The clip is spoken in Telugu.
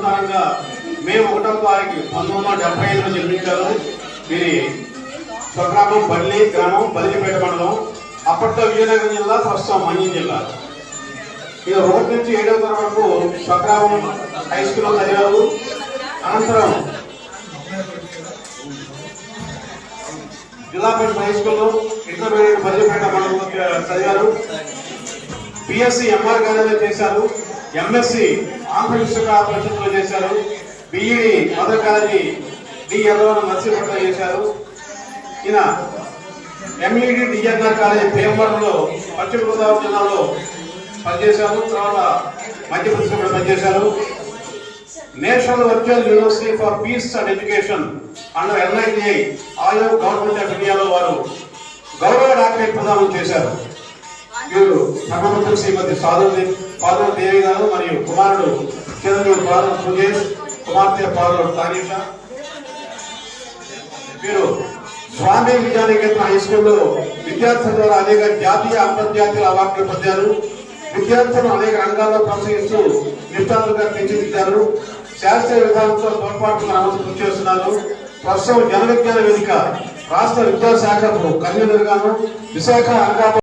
అనుసంధానంగా మే ఒకటో తారీఖు పంతొమ్మిది వందల డెబ్బై ఐదులో జన్మించారు వీరి స్వగ్రామం బల్లి గ్రామం బల్లిపేట మండలం. అప్పట్లో విజయనగరం జిల్లా ప్రస్తుతం మన్యం జిల్లా. ఇది ఒకటి నుంచి ఏడవ తరగతి వరకు స్వగ్రామం హై స్కూల్లో చదివారు. అనంతరం జిల్లా పరిషత్ హై స్కూల్లో ఇంటర్మీడియట్ బల్లిపేట మండలంలో చదివారు. బిఎస్సి ఎంఆర్ కాలేజీలో చేశారు. ఎంఎస్సి ఆంధ్ర విశ్వకళా చేశారు. BEd mother college D Yerravaram Narsipatnam చేశారు. ఈయన ఎంఈడి డిఎన్ఆర్ కాలేజీ భీమవరంలో పశ్చిమ గోదావరి జిల్లాలో పనిచేశారు. తర్వాత మధ్యప్రదేశ్ కూడా పనిచేశారు. National virtual university for peace and education under NITI Aayog government of ఇండియాలో వారు గౌరవ డాక్టరేట్ ప్రదానం చేశారు. వీరు ధర్మపుత్ర శ్రీమతి సాధువు పార్వతి దేవి గారు మరియు కుమారుడు చంద్రుడు పార్వతి సుజేష్ కుమార్తె పార్వతి తానీష. వీరు స్వామి విద్యానికేతన హై స్కూల్లో విద్యార్థుల ద్వారా అనేక జాతీయ అంతర్జాతీయ అవార్డులు పొందారు. విద్యార్థులను అనేక రంగాల్లో ప్రోత్సహిస్తూ నిష్ణాతులుగా తీర్చిదిద్దారు. శాస్త్రీయ విధానంతో తోడ్పాటుకు అమలు కృషి చేస్తున్నారు. ప్రస్తుతం జన విజ్ఞాన వేదిక రాష్ట్ర విద్యాశాఖకు కన్వీనర్ గాను విశాఖ అనకాపల్లి